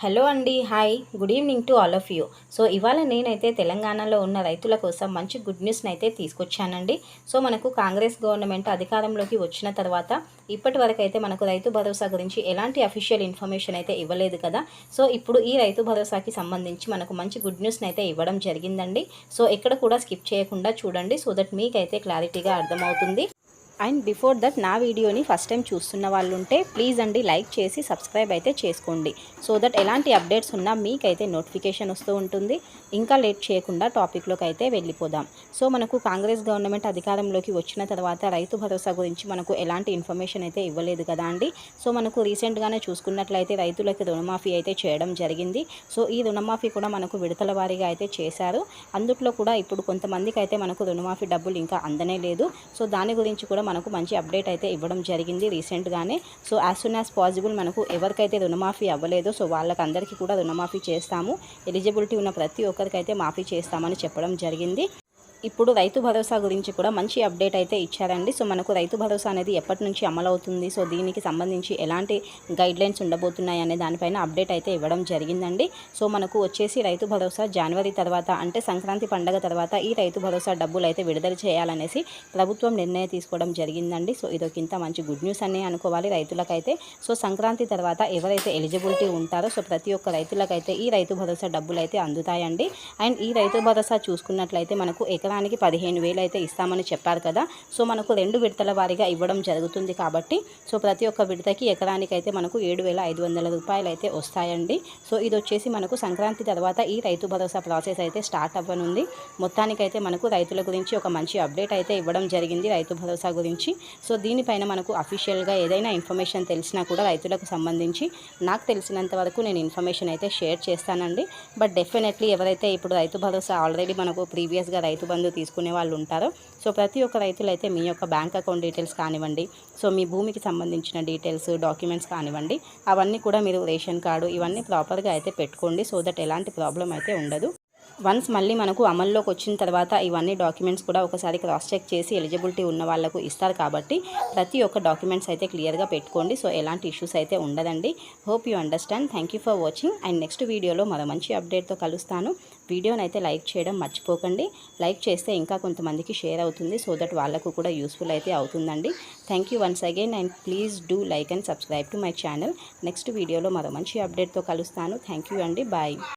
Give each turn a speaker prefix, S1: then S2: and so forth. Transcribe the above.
S1: Hello అండి hi. Good evening to all of you. So ఇవాళ నేనైతే తెలంగాణలో ఉన్న రైతుల కోసం మంచి గుడ్ న్యూస్ని అయితే తీసుకొచ్చానండి. సో మనకు కాంగ్రెస్ గవర్నమెంట్ అధికారంలోకి వచ్చిన తర్వాత ఇప్పటి వరకు అయితే మనకు రైతు భరోసా గురించి ఎలాంటి అఫీషియల్ ఇన్ఫర్మేషన్ అయితే ఇవ్వలేదు కదా. సో ఇప్పుడు ఈ రైతు భరోసాకి సంబంధించి మనకు మంచి గుడ్ న్యూస్ని అయితే ఇవ్వడం జరిగిందండి. సో ఎక్కడ కూడా స్కిప్ చేయకుండా చూడండి సో దట్ మీకైతే క్లారిటీగా అర్థమవుతుంది. అండ్ బిఫోర్ దట్ నా వీడియోని ఫస్ట్ టైం చూస్తున్న వాళ్ళు ఉంటే ప్లీజ్ అండి లైక్ చేసి సబ్స్క్రైబ్ అయితే చేసుకోండి. సో దట్ ఎలాంటి అప్డేట్స్ ఉన్నా మీకైతే నోటిఫికేషన్ వస్తూ ఉంటుంది. ఇంకా లేట్ చేయకుండా టాపిక్లోకి అయితే వెళ్ళిపోదాం. సో మనకు కాంగ్రెస్ గవర్నమెంట్ అధికారంలోకి వచ్చిన తర్వాత రైతు భరోసా గురించి మనకు ఎలాంటి ఇన్ఫర్మేషన్ అయితే ఇవ్వలేదు కదా అండి? సో మనకు రీసెంట్గానే చూసుకున్నట్లయితే రైతులకి రుణమాఫీ అయితే చేయడం జరిగింది. సో ఈ రుణమాఫీ కూడా మనకు విడతల వారీగా అయితే చేశారు. అందుట్లో కూడా ఇప్పుడు కొంతమందికి అయితే మనకు రుణమాఫీ డబ్బులు ఇంకా అందనే లేదు. సో దాని గురించి కూడా మనకు మంచి అప్డేట్ అయితే ఇవ్వడం జరిగింది రీసెంట్గానే. So as soon as possible మనకు ఎవరికైతే రుణమాఫీ అవ్వలేదో సో వాళ్ళకందరికీ కూడా రుణమాఫీ చేస్తాము. ఎలిజిబిలిటీ ఉన్న ప్రతి ఒక్కరికైతే మాఫీ చేస్తామని చెప్పడం జరిగింది. ఇప్పుడు రైతు భరోసా గురించి కూడా మంచి అప్డేట్ అయితే ఇచ్చారండి. సో మనకు రైతు భరోసా అనేది ఎప్పటి నుంచి అమలవుతుంది సో దీనికి సంబంధించి ఎలాంటి గైడ్లైన్స్ ఉండబోతున్నాయి అనే దానిపైన అప్డేట్ అయితే ఇవ్వడం జరిగిందండి. సో మనకు వచ్చేసి రైతు భరోసా జనవరి తర్వాత అంటే సంక్రాంతి పండగ తర్వాత ఈ రైతు భరోసా డబ్బులు అయితే విడుదల చేయాలనేసి ప్రభుత్వం నిర్ణయం తీసుకోవడం జరిగిందండి. సో ఇదొకింత మంచి గుడ్ న్యూస్ అని అనుకోవాలి రైతులకైతే. సో సంక్రాంతి తర్వాత ఎవరైతే ఎలిజిబిలిటీ ఉంటారో సో ప్రతి ఒక్క రైతులకైతే ఈ రైతు భరోసా డబ్బులు అయితే అందుతాయండి. అండ్ ఈ రైతు భరోసా చూసుకున్నట్లయితే మనకు ఎకరా ఎకరానికి పదిహేను వేలు అయితే ఇస్తామని చెప్పారు కదా. సో మనకు రెండు విడతల వారీగా ఇవ్వడం జరుగుతుంది కాబట్టి సో ప్రతి ఒక్క విడతకి ఎకరానికి అయితే మనకు ఏడు వేల ఐదు వందల రూపాయలు అయితే వస్తాయండి. సో ఇది వచ్చేసి మనకు సంక్రాంతి తర్వాత ఈ రైతు భరోసా ప్రాసెస్ అయితే స్టార్ట్ అవ్వనుంది. మొత్తానికైతే మనకు రైతుల గురించి ఒక మంచి అప్డేట్ అయితే ఇవ్వడం జరిగింది రైతు భరోసా గురించి. సో దీనిపైన మనకు అఫీషియల్గా ఏదైనా ఇన్ఫర్మేషన్ తెలిసినా కూడా రైతులకు సంబంధించి నాకు తెలిసినంత వరకు నేను ఇన్ఫర్మేషన్ అయితే షేర్ చేస్తానండి. బట్ డెఫినెట్లీ ఎవరైతే ఇప్పుడు రైతు భరోసా ఆల్రెడీ మనకు ప్రీవియస్గా రైతు బంధు తీసుకునే వాళ్ళు ఉంటారు. సో ప్రతి ఒక్క రైతులు అయితే మీ యొక్క బ్యాంక్ అకౌంట్ డీటెయిల్స్ కానివ్వండి సో మీ భూమికి సంబంధించిన డీటెయిల్స్ డాక్యుమెంట్స్ కానివ్వండి అవన్నీ కూడా మీరు రేషన్ కార్డు ఇవన్నీ ప్రాపర్గా అయితే పెట్టుకోండి. సో దట్ ఎలాంటి ప్రాబ్లం అయితే ఉండదు. వన్స్ మళ్ళీ మనకు అమల్లోకి వచ్చిన తర్వాత ఇవన్నీ డాక్యుమెంట్స్ కూడా ఒకసారి క్రాస్ చెక్ చేసి ఎలిజిబిలిటీ ఉన్న వాళ్ళకు ఇస్తారు కాబట్టి ప్రతి ఒక్క డాక్యుమెంట్స్ అయితే క్లియర్గా పెట్టుకోండి. సో ఎలాంటి ఇష్యూస్ అయితే ఉండదండి. Hope you understand. Thank you for watching. And next వీడియోలో మరో మంచి అప్డేట్తో కలుస్తాను. వీడియోని అయితే లైక్ చేయడం మర్చిపోకండి. లైక్ చేస్తే ఇంకా కొంతమందికి షేర్ అవుతుంది. సో దట్ వాళ్ళకు కూడా యూస్ఫుల్ అయితే అవుతుందండి. Thank you once again. And please do like and subscribe to my channel. Next వీడియోలో మరో మంచి అప్డేట్తో కలుస్తాను. థ్యాంక్ యూ అండి. బాయ్.